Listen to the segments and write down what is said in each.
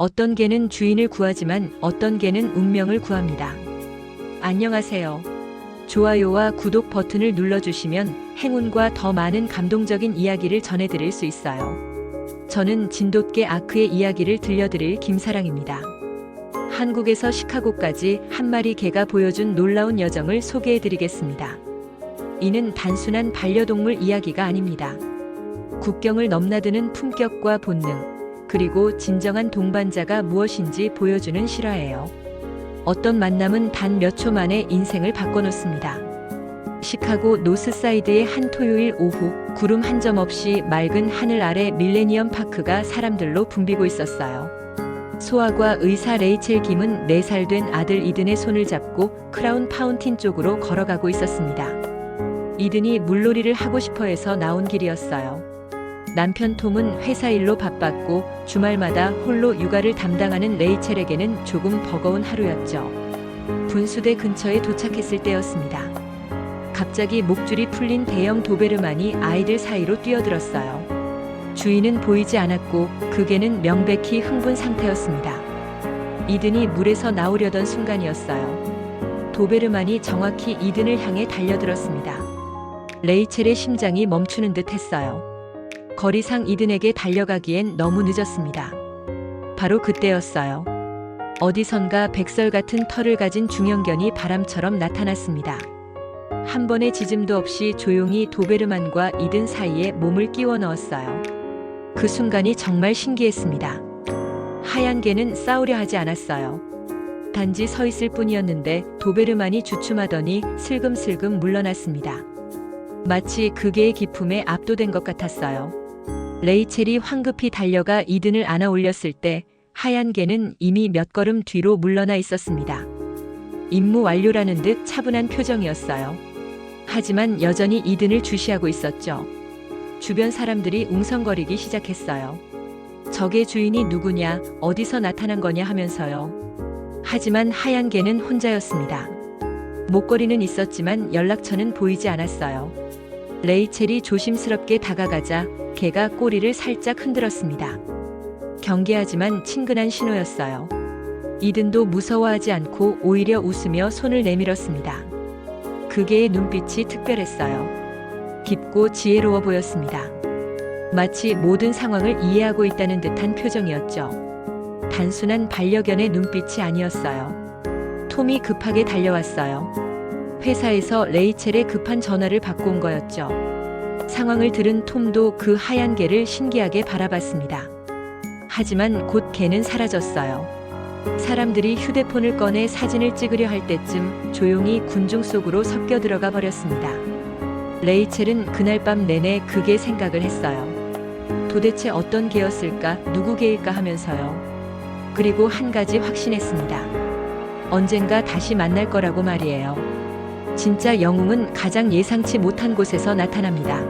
어떤 개는 주인을 구하지만 어떤 개는 운명을 구합니다. 안녕하세요. 좋아요와 구독 버튼을 눌러주시면 행운과 더 많은 감동적인 이야기를 전해드릴 수 있어요. 저는 진돗개 아크의 이야기를 들려드릴 김사랑입니다. 한국에서 시카고까지 한 마리 개가 보여준 놀라운 여정을 소개해드리겠습니다. 이는 단순한 반려동물 이야기가 아닙니다. 국경을 넘나드는 품격과 본능, 그리고 진정한 동반자가 무엇인지 보여주는 실화예요. 어떤 만남은 단 몇 초 만에 인생을 바꿔놓습니다. 시카고 노스사이드의 한 토요일 오후, 구름 한 점 없이 맑은 하늘 아래 밀레니엄 파크가 사람들로 붐비고 있었어요. 소아과 의사 레이첼 김은 4살 된 아들 이든의 손을 잡고 크라운 파운틴 쪽으로 걸어가고 있었습니다. 이든이 물놀이를 하고 싶어 해서 나온 길이었어요. 남편 톰은 회사 일로 바빴고 주말마다 홀로 육아를 담당하는 레이첼에게는 조금 버거운 하루였죠. 분수대 근처에 도착했을 때였습니다. 갑자기 목줄이 풀린 대형 도베르만이 아이들 사이로 뛰어들었어요. 주인은 보이지 않았고 그 개는 명백히 흥분 상태였습니다. 이든이 물에서 나오려던 순간이었어요. 도베르만이 정확히 이든을 향해 달려들었습니다. 레이첼의 심장이 멈추는 듯 했어요. 거리상 이든에게 달려가기엔 너무 늦었습니다. 바로 그때였어요. 어디선가 백설 같은 털을 가진 중형견이 바람처럼 나타났습니다. 한 번의 지짐도 없이 조용히 도베르만과 이든 사이에 몸을 끼워 넣었어요. 그 순간이 정말 신기했습니다. 하얀 개는 싸우려 하지 않았어요. 단지 서 있을 뿐이었는데 도베르만이 주춤하더니 슬금슬금 물러났습니다. 마치 그 개의 기품에 압도된 것 같았어요. 레이첼이 황급히 달려가 이든을 안아 올렸을 때 하얀 개는 이미 몇 걸음 뒤로 물러나 있었습니다. 임무 완료라는 듯 차분한 표정이었어요. 하지만 여전히 이든을 주시하고 있었죠. 주변 사람들이 웅성거리기 시작했어요. 적의 주인이 누구냐, 어디서 나타난 거냐 하면서요. 하지만 하얀 개는 혼자였습니다. 목걸이는 있었지만 연락처는 보이지 않았어요. 레이첼이 조심스럽게 다가가자 개가 꼬리를 살짝 흔들었습니다. 경계하지만 친근한 신호였어요. 이든도 무서워하지 않고 오히려 웃으며 손을 내밀었습니다. 그 개의 눈빛이 특별했어요. 깊고 지혜로워 보였습니다. 마치 모든 상황을 이해하고 있다는 듯한 표정이었죠. 단순한 반려견의 눈빛이 아니었어요. 톰이 급하게 달려왔어요. 회사에서 레이첼의 급한 전화를 받고 온 거였죠. 상황을 들은 톰도 그 하얀 개를 신기하게 바라봤습니다. 하지만 곧 개는 사라졌어요. 사람들이 휴대폰을 꺼내 사진을 찍으려 할 때쯤 조용히 군중 속으로 섞여 들어가 버렸습니다. 레이첼은 그날 밤 내내 그개 생각을 했어요. 도대체 어떤 개였을까, 누구 개일까 하면서요. 그리고 한 가지 확신했습니다. 언젠가 다시 만날 거라고 말이에요. 진짜 영웅은 가장 예상치 못한 곳에서 나타납니다.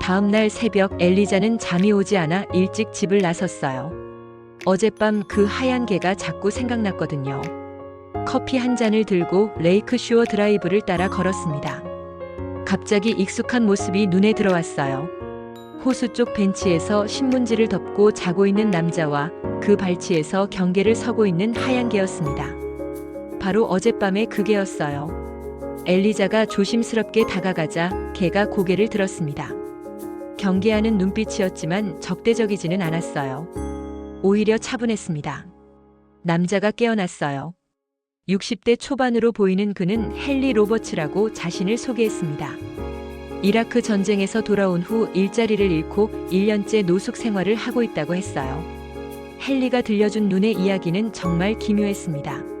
다음 날 새벽 엘리자는 잠이 오지 않아 일찍 집을 나섰어요. 어젯밤 그 하얀 개가 자꾸 생각났거든요. 커피 한 잔을 들고 레이크 슈어 드라이브를 따라 걸었습니다. 갑자기 익숙한 모습이 눈에 들어왔어요. 호수 쪽 벤치에서 신문지를 덮고 자고 있는 남자와 그 발치에서 경계를 서고 있는 하얀 개였습니다. 바로 어젯밤의 그 개였어요. 엘리자가 조심스럽게 다가가자 개가 고개를 들었습니다. 경계하는 눈빛이었지만 적대적이지는 않았어요. 오히려 차분했습니다. 남자가 깨어났어요. 60대 초반으로 보이는 그는 헨리 로버츠라고 자신을 소개했습니다. 이라크 전쟁에서 돌아온 후 일자리를 잃고 1년째 노숙 생활을 하고 있다고 했어요. 헨리가 들려준 눈의 이야기는 정말 기묘했습니다.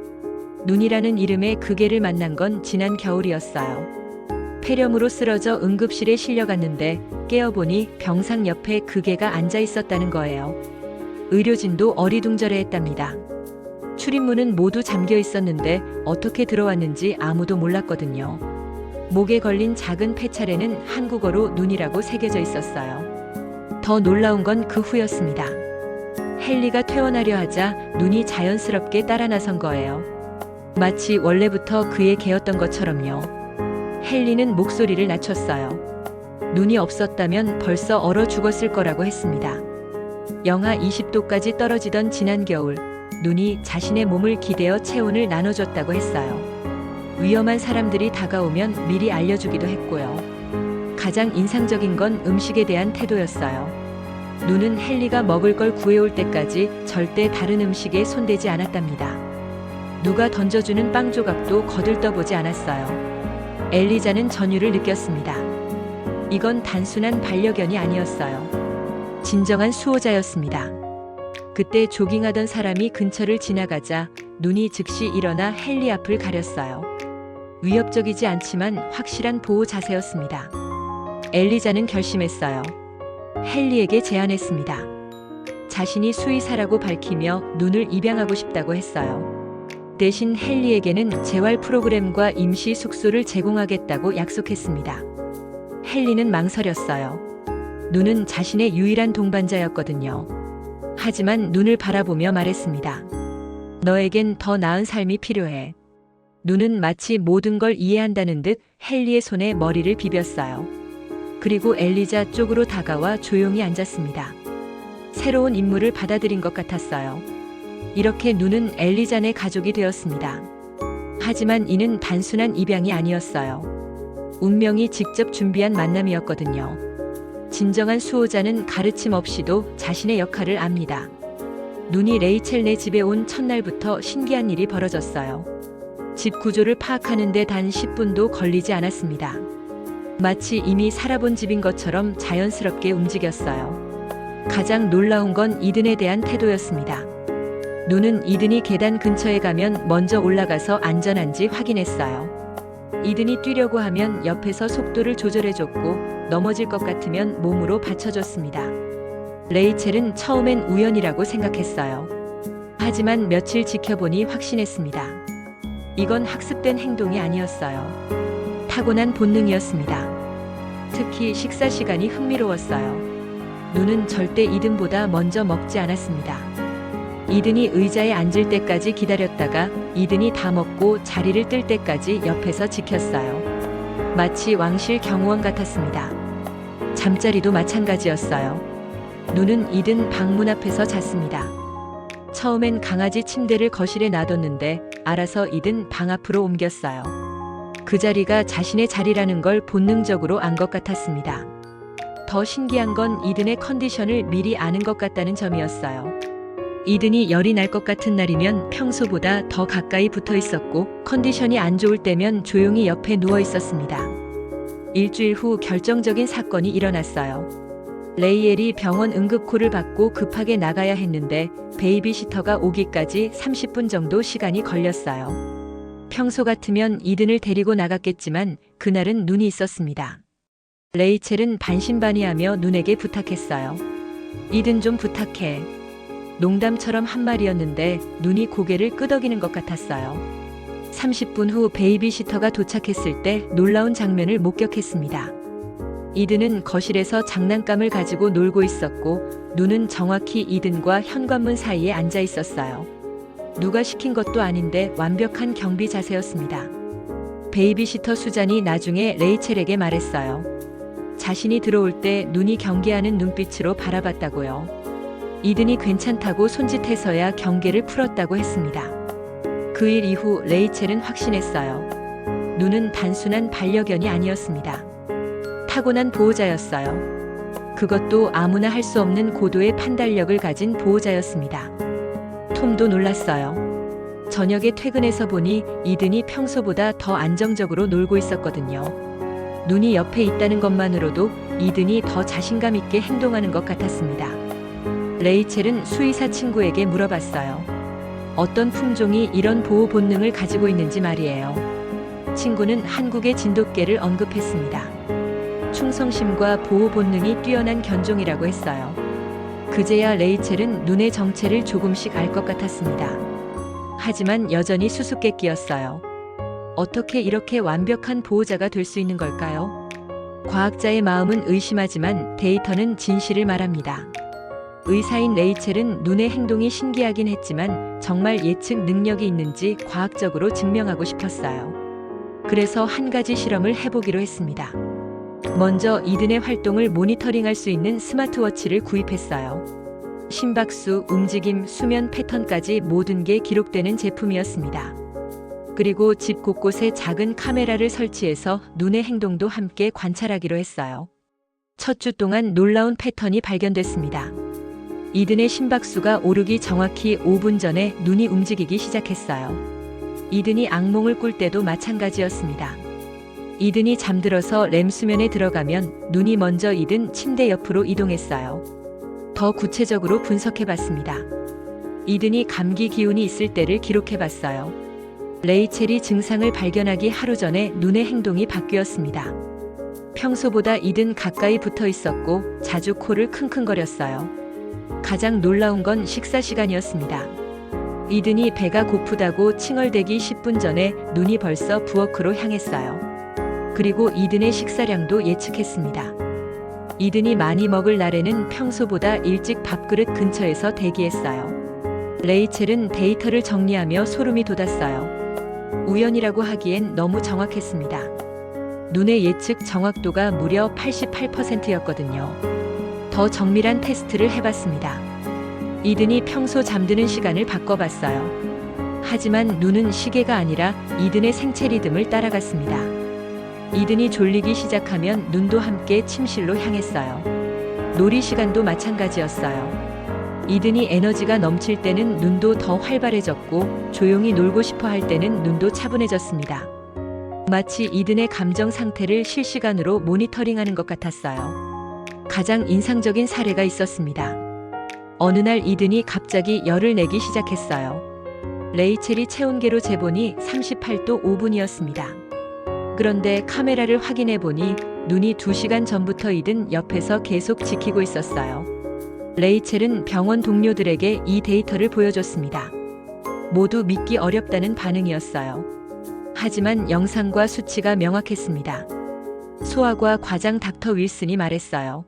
눈이라는 이름의 그 개를 만난 건 지난 겨울이었어요. 폐렴으로 쓰러져 응급실에 실려갔는데 깨어보니 병상 옆에 그 개가 앉아 있었다는 거예요. 의료진도 어리둥절해 했답니다. 출입문은 모두 잠겨 있었는데 어떻게 들어왔는지 아무도 몰랐거든요. 목에 걸린 작은 폐찰에는 한국어로 눈이라고 새겨져 있었어요. 더 놀라운 건 그 후였습니다. 헨리가 퇴원하려 하자 눈이 자연스럽게 따라 나선 거예요. 마치 원래부터 그의 개였던 것처럼요. 헨리는 목소리를 낮췄어요. 눈이 없었다면 벌써 얼어 죽었을 거라고 했습니다. 영하 20도까지 떨어지던 지난 겨울, 눈이 자신의 몸을 기대어 체온을 나눠줬다고 했어요. 위험한 사람들이 다가오면 미리 알려주기도 했고요. 가장 인상적인 건 음식에 대한 태도였어요. 눈은 헨리가 먹을 걸 구해올 때까지 절대 다른 음식에 손대지 않았답니다. 누가 던져주는 빵 조각도 거들떠보지 않았어요. 엘리자는 전율을 느꼈습니다. 이건 단순한 반려견이 아니었어요. 진정한 수호자였습니다. 그때 조깅하던 사람이 근처를 지나가자 눈이 즉시 일어나 헨리 앞을 가렸어요. 위협적이지 않지만 확실한 보호 자세였습니다. 엘리자는 결심했어요. 헨리에게 제안했습니다. 자신이 수의사라고 밝히며 눈을 입양하고 싶다고 했어요. 대신 헨리에게는 재활 프로그램과 임시 숙소를 제공하겠다고 약속했습니다. 헨리는 망설였어요. 눈은 자신의 유일한 동반자였거든요. 하지만 눈을 바라보며 말했습니다. 너에겐 더 나은 삶이 필요해. 눈은 마치 모든 걸 이해한다는 듯 헨리의 손에 머리를 비볐어요. 그리고 엘리자 쪽으로 다가와 조용히 앉았습니다. 새로운 인물을 받아들인 것 같았어요. 이렇게 눈은 엘리잔의 가족이 되었습니다. 하지만 이는 단순한 입양이 아니었어요. 운명이 직접 준비한 만남이었거든요. 진정한 수호자는 가르침 없이도 자신의 역할을 압니다. 눈이 레이첼 네 집에 온 첫날부터 신기한 일이 벌어졌어요. 집 구조를 파악하는데 단 10분도 걸리지 않았습니다. 마치 이미 살아본 집인 것처럼 자연스럽게 움직였어요. 가장 놀라운 건 이든에 대한 태도였습니다. 눈은 이든이 계단 근처에 가면 먼저 올라가서 안전한지 확인했어요. 이든이 뛰려고 하면 옆에서 속도를 조절해줬고 넘어질 것 같으면 몸으로 받쳐줬습니다. 레이첼은 처음엔 우연이라고 생각했어요. 하지만 며칠 지켜보니 확신했습니다. 이건 학습된 행동이 아니었어요. 타고난 본능이었습니다. 특히 식사 시간이 흥미로웠어요. 눈은 절대 이든보다 먼저 먹지 않았습니다. 이든이 의자에 앉을 때까지 기다렸다가 이든이 다 먹고 자리를 뜰 때까지 옆에서 지켰어요. 마치 왕실 경호원 같았습니다. 잠자리도 마찬가지였어요. 눈은 이든 방문 앞에서 잤습니다. 처음엔 강아지 침대를 거실에 놔뒀는데 알아서 이든 방 앞으로 옮겼어요. 그 자리가 자신의 자리라는 걸 본능적으로 안 것 같았습니다. 더 신기한 건 이든의 컨디션을 미리 아는 것 같다는 점이었어요. 이든이 열이 날 것 같은 날이면 평소보다 더 가까이 붙어 있었고 컨디션이 안 좋을 때면 조용히 옆에 누워 있었습니다. 일주일 후 결정적인 사건이 일어났어요. 레이엘이 병원 응급콜을 받고 급하게 나가야 했는데 베이비시터가 오기까지 30분 정도 시간이 걸렸어요. 평소 같으면 이든을 데리고 나갔겠지만 그날은 눈이 있었습니다. 레이첼은 반신반의하며 눈에게 부탁했어요. 이든 좀 부탁해. 농담처럼 한 말이었는데 눈이 고개를 끄덕이는 것 같았어요. 30분 후 베이비시터가 도착했을 때 놀라운 장면을 목격했습니다. 이든은 거실에서 장난감을 가지고 놀고 있었고 눈은 정확히 이든과 현관문 사이에 앉아 있었어요. 누가 시킨 것도 아닌데 완벽한 경비 자세였습니다. 베이비시터 수잔이 나중에 레이첼에게 말했어요. 자신이 들어올 때 눈이 경계하는 눈빛으로 바라봤다고요. 이든이 괜찮다고 손짓해서야 경계를 풀었다고 했습니다. 그 일 이후 레이첼은 확신했어요. 눈은 단순한 반려견이 아니었습니다. 타고난 보호자였어요. 그것도 아무나 할 수 없는 고도의 판단력을 가진 보호자였습니다. 톰도 놀랐어요. 저녁에 퇴근해서 보니 이든이 평소보다 더 안정적으로 놀고 있었거든요. 눈이 옆에 있다는 것만으로도 이든이 더 자신감 있게 행동하는 것 같았습니다. 레이첼은 수의사 친구에게 물어봤어요. 어떤 품종이 이런 보호 본능을 가지고 있는지 말이에요. 친구는 한국의 진돗개를 언급했습니다. 충성심과 보호 본능이 뛰어난 견종이라고 했어요. 그제야 레이첼은 눈의 정체를 조금씩 알 것 같았습니다. 하지만 여전히 수수께끼였어요. 어떻게 이렇게 완벽한 보호자가 될 수 있는 걸까요? 과학자의 마음은 의심하지만 데이터는 진실을 말합니다. 의사인 레이첼은 눈의 행동이 신기하긴 했지만 정말 예측 능력이 있는지 과학적으로 증명하고 싶었어요. 그래서 한 가지 실험을 해보기로 했습니다. 먼저 이든의 활동을 모니터링할 수 있는 스마트워치를 구입했어요. 심박수, 움직임, 수면 패턴까지 모든 게 기록되는 제품이었습니다. 그리고 집 곳곳에 작은 카메라를 설치해서 눈의 행동도 함께 관찰하기로 했어요. 첫 주 동안 놀라운 패턴이 발견됐습니다. 이든의 심박수가 오르기 정확히 5분 전에 눈이 움직이기 시작했어요. 이든이 악몽을 꿀 때도 마찬가지였습니다. 이든이 잠들어서 렘 수면에 들어가면 눈이 먼저 이든 침대 옆으로 이동했어요. 더 구체적으로 분석해 봤습니다. 이든이 감기 기운이 있을 때를 기록해 봤어요. 레이첼이 증상을 발견하기 하루 전에 눈의 행동이 바뀌었습니다. 평소보다 이든 가까이 붙어 있었고 자주 코를 킁킁거렸어요. 가장 놀라운 건 식사 시간이었습니다. 이든이 배가 고프다고 칭얼대기 10분 전에 눈이 벌써 부엌으로 향했어요. 그리고 이든의 식사량도 예측했습니다. 이든이 많이 먹을 날에는 평소보다 일찍 밥그릇 근처에서 대기했어요. 레이첼은 데이터를 정리하며 소름이 돋았어요. 우연이라고 하기엔 너무 정확했습니다. 눈의 예측 정확도가 무려 88%였거든요. 더 정밀한 테스트를 해봤습니다. 이든이 평소 잠드는 시간을 바꿔봤어요. 하지만 눈은 시계가 아니라 이든의 생체 리듬을 따라갔습니다. 이든이 졸리기 시작하면 눈도 함께 침실로 향했어요. 놀이 시간도 마찬가지였어요. 이든이 에너지가 넘칠 때는 눈도 더 활발해졌고 조용히 놀고 싶어 할 때는 눈도 차분해졌습니다. 마치 이든의 감정 상태를 실시간으로 모니터링하는 것 같았어요. 가장 인상적인 사례가 있었습니다. 어느 날 이든이 갑자기 열을 내기 시작했어요. 레이첼이 체온계로 재보니 38도 5분이었습니다. 그런데 카메라를 확인해 보니 눈이 2시간 전부터 이든 옆에서 계속 지키고 있었어요. 레이첼은 병원 동료들에게 이 데이터를 보여줬습니다. 모두 믿기 어렵다는 반응이었어요. 하지만 영상과 수치가 명확했습니다. 소아과 과장 닥터 윌슨이 말했어요.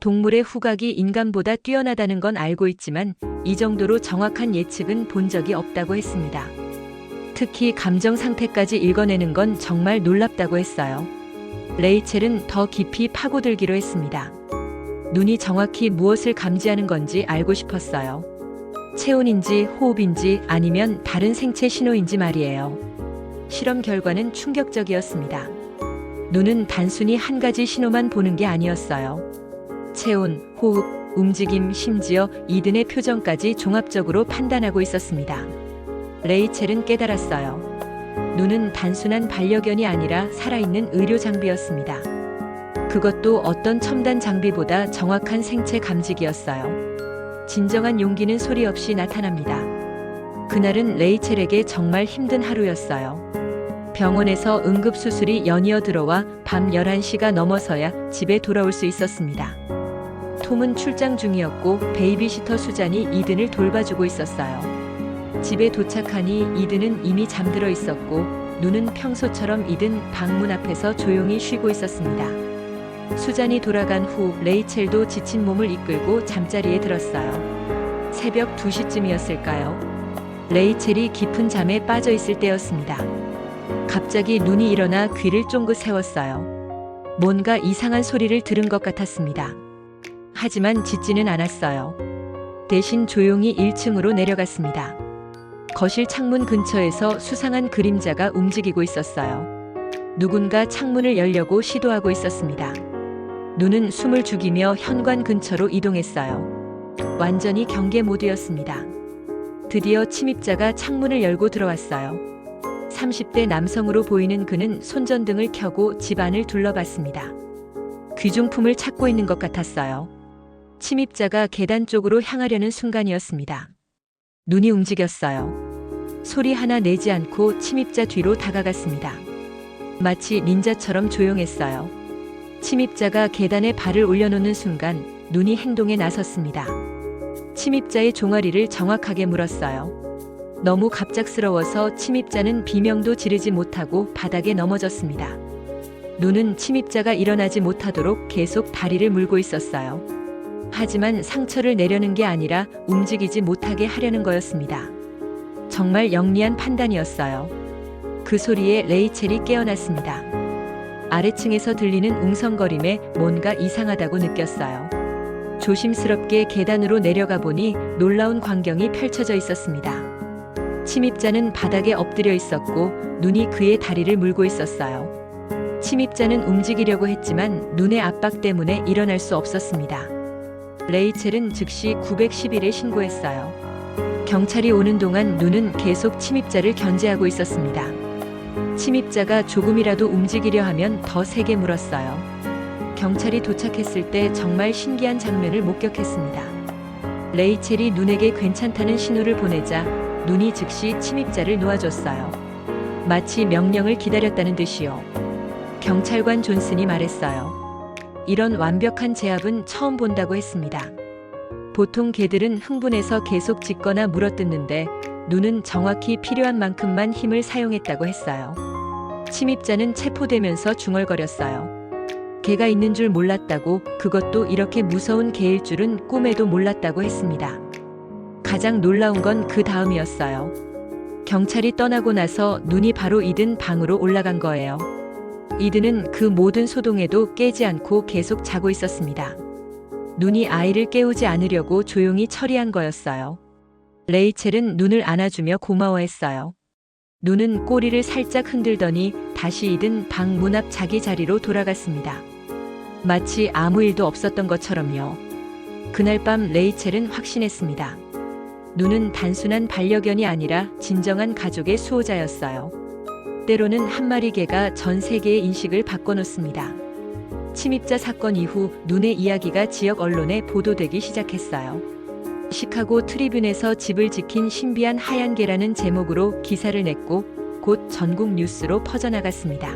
동물의 후각이 인간보다 뛰어나다는 건 알고 있지만 이 정도로 정확한 예측은 본 적이 없다고 했습니다. 특히 감정 상태까지 읽어내는 건 정말 놀랍다고 했어요. 레이첼은 더 깊이 파고들기로 했습니다. 눈이 정확히 무엇을 감지하는 건지 알고 싶었어요. 체온인지 호흡인지 아니면 다른 생체 신호인지 말이에요. 실험 결과는 충격적이었습니다. 눈은 단순히 한 가지 신호만 보는 게 아니었어요. 체온, 호흡, 움직임, 심지어 이든의 표정까지 종합적으로 판단하고 있었습니다. 레이첼은 깨달았어요. 눈은 단순한 반려견이 아니라 살아있는 의료 장비였습니다. 그것도 어떤 첨단 장비보다 정확한 생체 감지기였어요. 진정한 용기는 소리 없이 나타납니다. 그날은 레이첼에게 정말 힘든 하루였어요. 병원에서 응급수술이 연이어 들어와 밤 11시가 넘어서야 집에 돌아올 수 있었습니다. 톰은 출장 중이었고 베이비시터 수잔이 이든을 돌봐주고 있었어요. 집에 도착하니 이든은 이미 잠들어 있었고 눈은 평소처럼 이든 방문 앞에서 조용히 쉬고 있었습니다. 수잔이 돌아간 후 레이첼도 지친 몸을 이끌고 잠자리에 들었어요. 새벽 2시쯤이었을까요? 레이첼이 깊은 잠에 빠져 있을 때였습니다. 갑자기 눈이 일어나 귀를 쫑긋 세웠어요. 뭔가 이상한 소리를 들은 것 같았습니다. 하지만 짖지는 않았어요. 대신 조용히 1층으로 내려갔습니다. 거실 창문 근처에서 수상한 그림자가 움직이고 있었어요. 누군가 창문을 열려고 시도하고 있었습니다. 눈은 숨을 죽이며 현관 근처로 이동했어요. 완전히 경계 모드였습니다. 드디어 침입자가 창문을 열고 들어왔어요. 30대 남성으로 보이는 그는 손전등을 켜고 집안을 둘러봤습니다. 귀중품을 찾고 있는 것 같았어요. 침입자가 계단 쪽으로 향하려는 순간이었습니다. 눈이 움직였어요. 소리 하나 내지 않고 침입자 뒤로 다가갔습니다. 마치 닌자처럼 조용했어요. 침입자가 계단에 발을 올려놓는 순간 눈이 행동에 나섰습니다. 침입자의 종아리를 정확하게 물었어요. 너무 갑작스러워서 침입자는 비명도 지르지 못하고 바닥에 넘어졌습니다. 눈은 침입자가 일어나지 못하도록 계속 다리를 물고 있었어요. 하지만 상처를 내려는 게 아니라 움직이지 못하게 하려는 거였습니다. 정말 영리한 판단이었어요. 그 소리에 레이첼이 깨어났습니다. 아래층에서 들리는 웅성거림에 뭔가 이상하다고 느꼈어요. 조심스럽게 계단으로 내려가 보니 놀라운 광경이 펼쳐져 있었습니다. 침입자는 바닥에 엎드려 있었고 눈이 그의 다리를 물고 있었어요. 침입자는 움직이려고 했지만 눈의 압박 때문에 일어날 수 없었습니다. 레이첼은 즉시 911에 신고했어요. 경찰이 오는 동안 눈은 계속 침입자를 견제하고 있었습니다. 침입자가 조금이라도 움직이려 하면 더 세게 물었어요. 경찰이 도착했을 때 정말 신기한 장면을 목격했습니다. 레이첼이 눈에게 괜찮다는 신호를 보내자 눈이 즉시 침입자를 놓아줬어요. 마치 명령을 기다렸다는 듯이요. 경찰관 존슨이 말했어요. 이런 완벽한 제압은 처음 본다고 했습니다. 보통 개들은 흥분해서 계속 짖거나 물어뜯는데 눈은 정확히 필요한 만큼만 힘을 사용했다고 했어요. 침입자는 체포되면서 중얼거렸어요. 개가 있는 줄 몰랐다고 그것도 이렇게 무서운 개일 줄은 꿈에도 몰랐다고 했습니다. 가장 놀라운 건 그 다음이었어요. 경찰이 떠나고 나서 눈이 바로 이든 방으로 올라간 거예요. 이든은 그 모든 소동에도 깨지 않고 계속 자고 있었습니다. 눈이 아이를 깨우지 않으려고 조용히 처리한 거였어요. 레이첼은 눈을 안아주며 고마워했어요. 눈은 꼬리를 살짝 흔들더니 다시 이든 방 문 앞 자기 자리로 돌아갔습니다. 마치 아무 일도 없었던 것처럼요. 그날 밤 레이첼은 확신했습니다. 눈은 단순한 반려견이 아니라 진정한 가족의 수호자였어요. 때로는 한 마리 개가 전 세계의 인식을 바꿔놓습니다. 침입자 사건 이후 눈의 이야기가 지역 언론에 보도되기 시작했어요. 시카고 트리뷴에서 집을 지킨 신비한 하얀 개라는 제목으로 기사를 냈고 곧 전국 뉴스로 퍼져나갔습니다.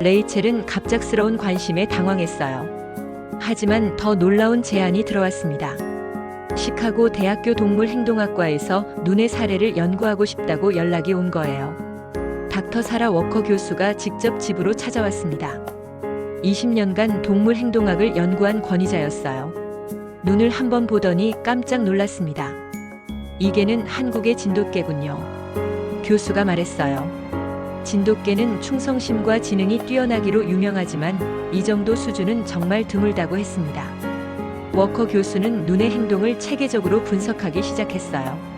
레이첼은 갑작스러운 관심에 당황했어요. 하지만 더 놀라운 제안이 들어왔습니다. 시카고 대학교 동물행동학과에서 눈의 사례를 연구하고 싶다고 연락이 온 거예요. 닥터 사라 워커 교수가 직접 집으로 찾아왔습니다. 20년간 동물 행동학을 연구한 권위자였어요. 눈을 한번 보더니 깜짝 놀랐습니다. 이게는 한국의 진돗개군요. 교수가 말했어요. 진돗개는 충성심과 지능이 뛰어나기로 유명하지만 이 정도 수준은 정말 드물다고 했습니다. 워커 교수는 눈의 행동을 체계적으로 분석하기 시작했어요.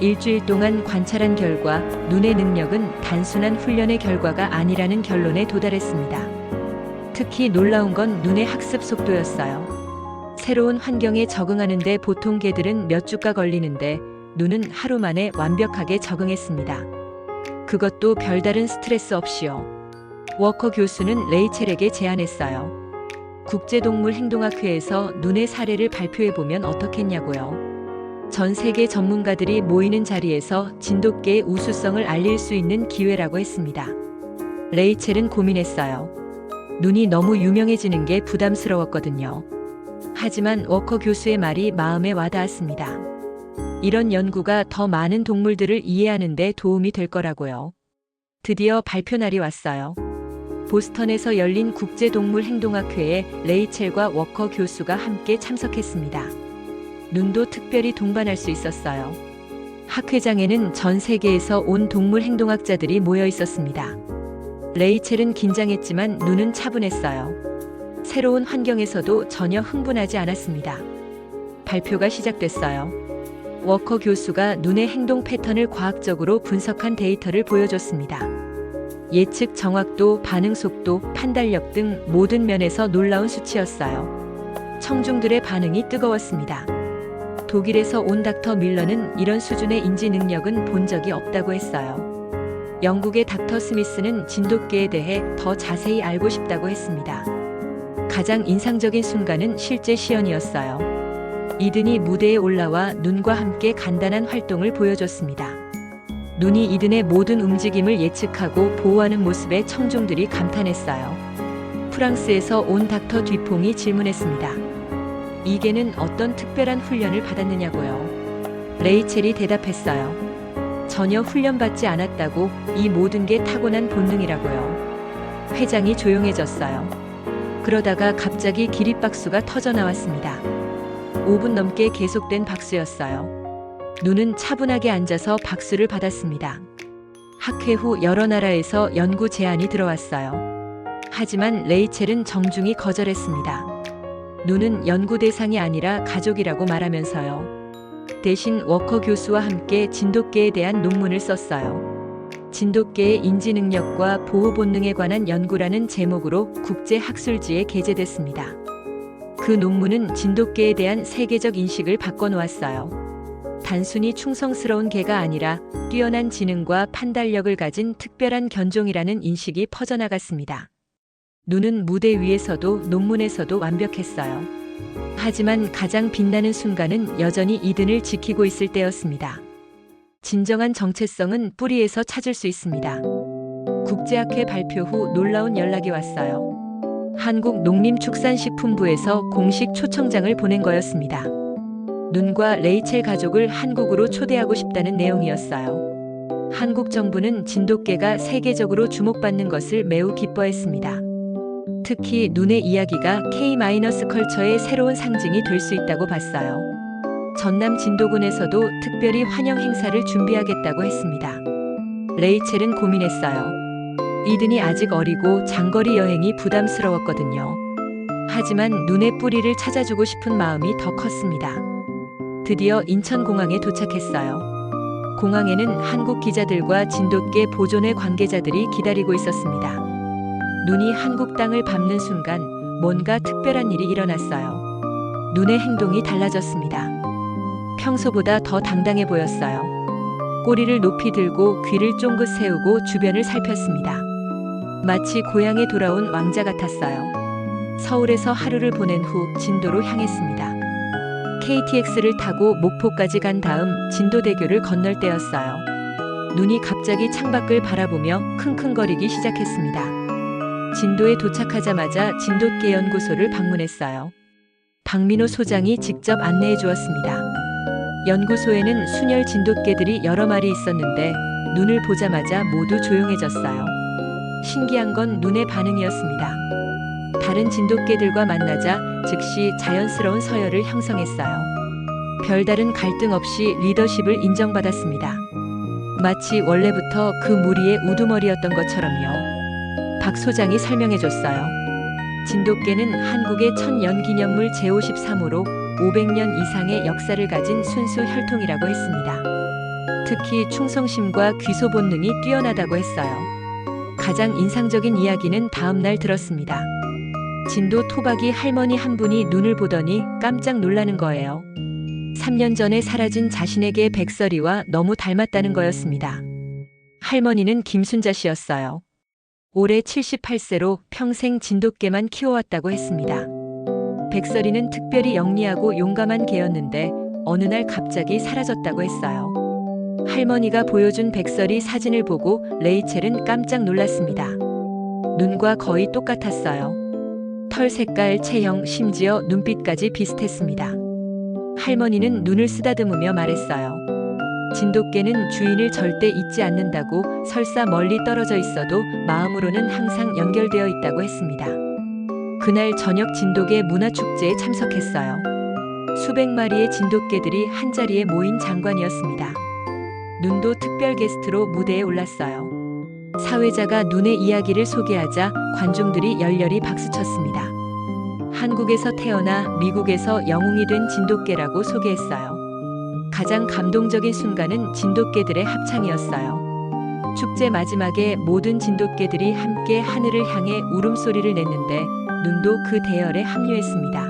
일주일 동안 관찰한 결과 눈의 능력은 단순한 훈련의 결과가 아니라는 결론에 도달했습니다. 특히 놀라운 건 눈의 학습 속도였어요. 새로운 환경에 적응하는데 보통 개들은 몇 주가 걸리는데 눈은 하루 만에 완벽하게 적응했습니다. 그것도 별다른 스트레스 없이요. 워커 교수는 레이첼에게 제안했어요. 국제동물행동학회에서 눈의 사례를 발표해보면 어떻겠냐고요. 전 세계 전문가들이 모이는 자리에서 진돗개의 우수성을 알릴 수 있는 기회라고 했습니다. 레이첼은 고민했어요. 눈이 너무 유명해지는 게 부담스러웠거든요. 하지만 워커 교수의 말이 마음에 와닿았습니다. 이런 연구가 더 많은 동물들을 이해하는 데 도움이 될 거라고요. 드디어 발표 날이 왔어요. 보스턴에서 열린 국제동물행동학회에 레이첼과 워커 교수가 함께 참석했습니다. 눈도 특별히 동반할 수 있었어요. 학회장에는 전 세계에서 온 동물 행동학자들이 모여 있었습니다. 레이첼은 긴장했지만 눈은 차분했어요. 새로운 환경에서도 전혀 흥분하지 않았습니다. 발표가 시작됐어요. 워커 교수가 눈의 행동 패턴을 과학적으로 분석한 데이터를 보여줬습니다. 예측 정확도, 반응 속도, 판단력 등 모든 면에서 놀라운 수치였어요. 청중들의 반응이 뜨거웠습니다. 독일에서 온 닥터 밀러는 이런 수준의 인지 능력은 본 적이 없다고 했어요. 영국의 닥터 스미스는 진돗개에 대해 더 자세히 알고 싶다고 했습니다. 가장 인상적인 순간은 실제 시연이었어요. 이든이 무대에 올라와 눈과 함께 간단한 활동을 보여줬습니다. 눈이 이든의 모든 움직임을 예측하고 보호하는 모습에 청중들이 감탄했어요. 프랑스에서 온 닥터 뒤퐁이 질문했습니다. 이게는 어떤 특별한 훈련을 받았느냐고요. 레이첼이 대답했어요. 전혀 훈련받지 않았다고 이 모든 게 타고난 본능이라고요. 회장이 조용해졌어요. 그러다가 갑자기 기립박수가 터져 나왔습니다. 5분 넘게 계속된 박수였어요. 눈은 차분하게 앉아서 박수를 받았습니다. 학회 후 여러 나라에서 연구 제안이 들어왔어요. 하지만 레이첼은 정중히 거절했습니다. 눈은 연구 대상이 아니라 가족이라고 말하면서요. 대신 워커 교수와 함께 진돗개에 대한 논문을 썼어요. 진돗개의 인지 능력과 보호 본능에 관한 연구라는 제목으로 국제 학술지에 게재됐습니다. 그 논문은 진돗개에 대한 세계적 인식을 바꿔놓았어요. 단순히 충성스러운 개가 아니라 뛰어난 지능과 판단력을 가진 특별한 견종이라는 인식이 퍼져나갔습니다. 눈은 무대 위에서도 논문에서도 완벽했어요. 하지만 가장 빛나는 순간은 여전히 이든을 지키고 있을 때였습니다. 진정한 정체성은 뿌리에서 찾을 수 있습니다. 국제학회 발표 후 놀라운 연락이 왔어요. 한국 농림축산식품부에서 공식 초청장을 보낸 거였습니다. 눈과 레이첼 가족을 한국으로 초대하고 싶다는 내용이었어요. 한국 정부는 진돗개가 세계적으로 주목받는 것을 매우 기뻐했습니다. 특히 눈의 이야기가 K-컬처의 새로운 상징이 될 수 있다고 봤어요. 전남 진도군에서도 특별히 환영 행사를 준비하겠다고 했습니다. 레이첼은 고민했어요. 이든이 아직 어리고 장거리 여행이 부담스러웠거든요. 하지만 눈의 뿌리를 찾아주고 싶은 마음이 더 컸습니다. 드디어 인천공항에 도착했어요. 공항에는 한국 기자들과 진돗개 보존회 관계자들이 기다리고 있었습니다. 눈이 한국 땅을 밟는 순간 뭔가 특별한 일이 일어났어요. 눈의 행동이 달라졌습니다. 평소보다 더 당당해 보였어요. 꼬리를 높이 들고 귀를 쫑긋 세우고 주변을 살폈습니다. 마치 고향에 돌아온 왕자 같았어요. 서울에서 하루를 보낸 후 진도로 향했습니다. KTX를 타고 목포까지 간 다음 진도대교를 건널 때였어요. 눈이 갑자기 창밖을 바라보며 킁킁거리기 시작했습니다. 진도에 도착하자마자 진돗개 연구소를 방문했어요. 박민호 소장이 직접 안내해 주었습니다. 연구소에는 순혈 진돗개들이 여러 마리 있었는데 눈을 보자마자 모두 조용해졌어요. 신기한 건 눈의 반응이었습니다. 다른 진돗개들과 만나자 즉시 자연스러운 서열을 형성했어요. 별다른 갈등 없이 리더십을 인정받았습니다. 마치 원래부터 그 무리의 우두머리였던 것처럼요. 박 소장이 설명해줬어요. 진돗개는 한국의 천연기념물 제53호로 500년 이상의 역사를 가진 순수 혈통이라고 했습니다. 특히 충성심과 귀소 본능이 뛰어나다고 했어요. 가장 인상적인 이야기는 다음날 들었습니다. 진도 토박이 할머니 한 분이 눈을 보더니 깜짝 놀라는 거예요. 3년 전에 사라진 자신에게 백설이와 너무 닮았다는 거였습니다. 할머니는 김순자 씨였어요. 올해 78세로 평생 진돗개만 키워왔다고 했습니다. 백설이는 특별히 영리하고 용감한 개였는데 어느 날 갑자기 사라졌다고 했어요. 할머니가 보여준 백설이 사진을 보고 레이첼은 깜짝 놀랐습니다. 눈과 거의 똑같았어요. 털 색깔, 체형, 심지어 눈빛까지 비슷했습니다. 할머니는 눈을 쓰다듬으며 말했어요. 진돗개는 주인을 절대 잊지 않는다고 설사 멀리 떨어져 있어도 마음으로는 항상 연결되어 있다고 했습니다. 그날 저녁 진돗개 문화축제에 참석했어요. 수백 마리의 진돗개들이 한자리에 모인 장관이었습니다. 눈도 특별 게스트로 무대에 올랐어요. 사회자가 눈의 이야기를 소개하자 관중들이 열렬히 박수쳤습니다. 한국에서 태어나 미국에서 영웅이 된 진돗개라고 소개했어요. 가장 감동적인 순간은 진돗개들의 합창이었어요. 축제 마지막에 모든 진돗개들이 함께 하늘을 향해 울음소리를 냈는데 눈도 그 대열에 합류했습니다.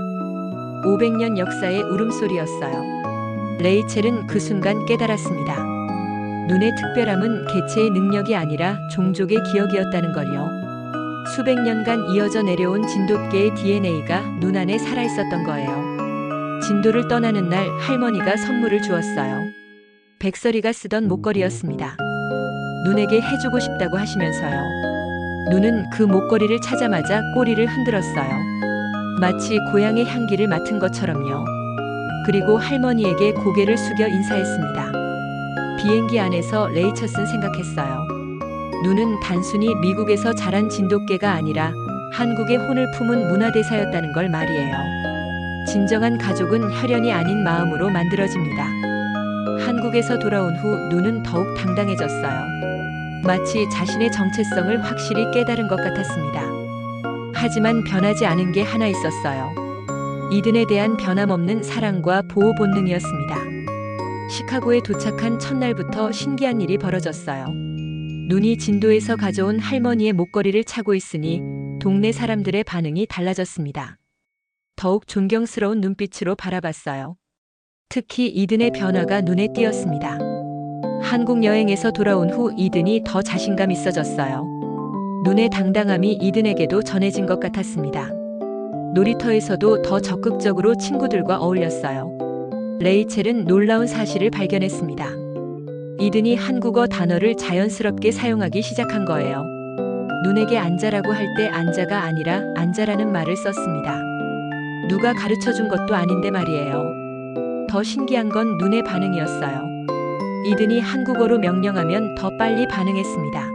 500년 역사의 울음소리였어요. 레이첼은 그 순간 깨달았습니다. 눈의 특별함은 개체의 능력이 아니라 종족의 기억이었다는 걸요. 수백 년간 이어져 내려온 진돗개의 DNA가 눈 안에 살아있었던 거예요. 진도를 떠나는 날 할머니가 선물을 주었어요. 백설이가 쓰던 목걸이였습니다. 눈에게 해주고 싶다고 하시면서요. 눈은 그 목걸이를 찾자마자 꼬리를 흔들었어요. 마치 고향의 향기를 맡은 것처럼요. 그리고 할머니에게 고개를 숙여 인사했습니다. 비행기 안에서 레이처슨 생각했어요. 눈은 단순히 미국에서 자란 진돗개가 아니라 한국의 혼을 품은 문화대사였다는 걸 말이에요. 진정한 가족은 혈연이 아닌 마음으로 만들어집니다. 한국에서 돌아온 후 눈은 더욱 당당해졌어요. 마치 자신의 정체성을 확실히 깨달은 것 같았습니다. 하지만 변하지 않은 게 하나 있었어요. 이든에 대한 변함없는 사랑과 보호 본능이었습니다. 시카고에 도착한 첫날부터 신기한 일이 벌어졌어요. 눈이 진도에서 가져온 할머니의 목걸이를 차고 있으니 동네 사람들의 반응이 달라졌습니다. 더욱 존경스러운 눈빛으로 바라봤어요. 특히 이든의 변화가 눈에 띄었습니다. 한국 여행에서 돌아온 후 이든이 더 자신감 있어졌어요. 눈의 당당함이 이든에게도 전해진 것 같았습니다. 놀이터에서도 더 적극적으로 친구들과 어울렸어요. 레이첼은 놀라운 사실을 발견했습니다. 이든이 한국어 단어를 자연스럽게 사용하기 시작한 거예요. 눈에게 앉아라고 할 때 앉아가 아니라 앉아라는 말을 썼습니다. 누가 가르쳐 준 것도 아닌데 말이에요. 더 신기한 건 눈의 반응이었어요. 이든이 한국어로 명령하면 더 빨리 반응했습니다.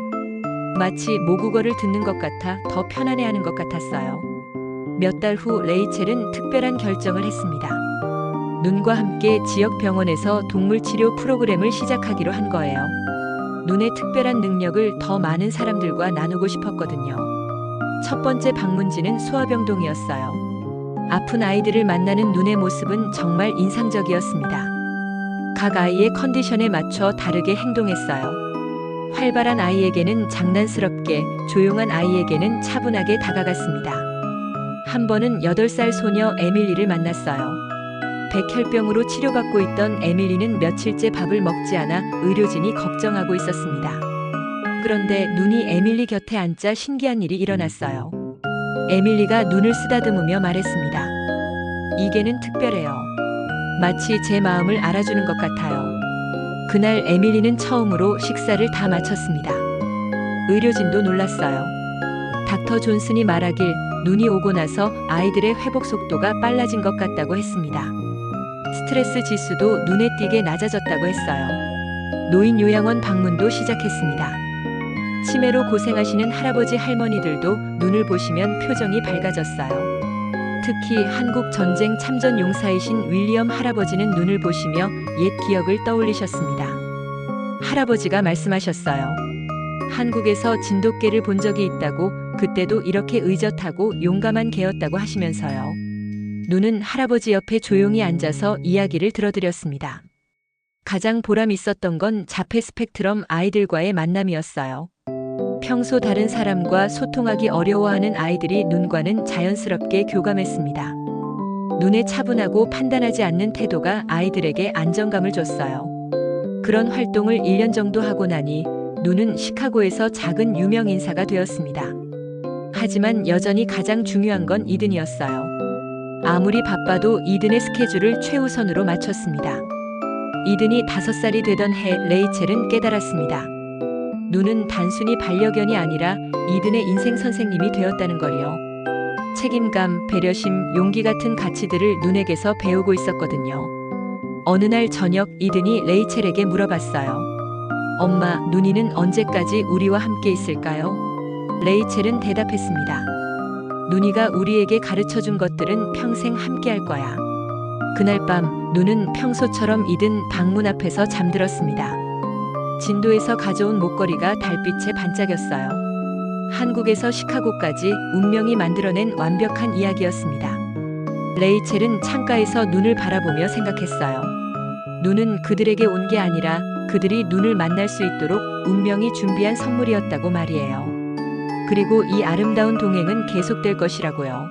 마치 모국어를 듣는 것 같아 더 편안해하는 것 같았어요. 몇 달 후 레이첼은 특별한 결정을 했습니다. 눈과 함께 지역 병원에서 동물 치료 프로그램을 시작하기로 한 거예요. 눈의 특별한 능력을 더 많은 사람들과 나누고 싶었거든요. 첫 번째 방문지는 소아병동이었어요. 아픈 아이들을 만나는 눈의 모습은 정말 인상적이었습니다. 각 아이의 컨디션에 맞춰 다르게 행동했어요. 활발한 아이에게는 장난스럽게, 조용한 아이에게는 차분하게 다가갔습니다. 한 번은 8살 소녀 에밀리를 만났어요. 백혈병으로 치료받고 있던 에밀리는 며칠째 밥을 먹지 않아 의료진이 걱정하고 있었습니다. 그런데 눈이 에밀리 곁에 앉자 신기한 일이 일어났어요. 에밀리가 눈을 쓰다듬으며 말했습니다. 이게는 특별해요. 마치 제 마음을 알아주는 것 같아요. 그날 에밀리는 처음으로 식사를 다 마쳤습니다. 의료진도 놀랐어요. 닥터 존슨이 말하길 눈이 오고 나서 아이들의 회복 속도가 빨라진 것 같다고 했습니다. 스트레스 지수도 눈에 띄게 낮아졌다고 했어요. 노인 요양원 방문도 시작했습니다. 치매로 고생하시는 할아버지 할머니들도 눈을 보시면 표정이 밝아졌어요. 특히 한국 전쟁 참전 용사이신 윌리엄 할아버지는 눈을 보시며 옛 기억을 떠올리셨습니다. 할아버지가 말씀하셨어요. 한국에서 진돗개를 본 적이 있다고 그때도 이렇게 의젓하고 용감한 개였다고 하시면서요. 눈은 할아버지 옆에 조용히 앉아서 이야기를 들어드렸습니다. 가장 보람 있었던 건 자폐 스펙트럼 아이들과의 만남이었어요. 평소 다른 사람과 소통하기 어려워하는 아이들이 눈과는 자연스럽게 교감했습니다. 눈에 차분하고 판단하지 않는 태도가 아이들에게 안정감을 줬어요. 그런 활동을 1년 정도 하고 나니 눈은 시카고에서 작은 유명 인사가 되었습니다. 하지만 여전히 가장 중요한 건 이든이었어요. 아무리 바빠도 이든의 스케줄을 최우선으로 맞췄습니다. 이든이 다섯 살이 되던 해 레이첼은 깨달았습니다. 눈은 단순히 반려견이 아니라 이든의 인생 선생님이 되었다는 걸요. 책임감, 배려심, 용기 같은 가치들을 눈에게서 배우고 있었거든요. 어느 날 저녁 이든이 레이첼에게 물어봤어요. 엄마, 눈이는 언제까지 우리와 함께 있을까요? 레이첼은 대답했습니다. 눈이가 우리에게 가르쳐 준 것들은 평생 함께 할 거야. 그날 밤 눈은 평소처럼 이든 방문 앞에서 잠들었습니다. 진도에서 가져온 목걸이가 달빛에 반짝였어요. 한국에서 시카고까지 운명이 만들어낸 완벽한 이야기였습니다. 레이첼은 창가에서 눈을 바라보며 생각했어요. 눈은 그들에게 온 게 아니라 그들이 눈을 만날 수 있도록 운명이 준비한 선물이었다고 말이에요. 그리고 이 아름다운 동행은 계속될 것이라고요.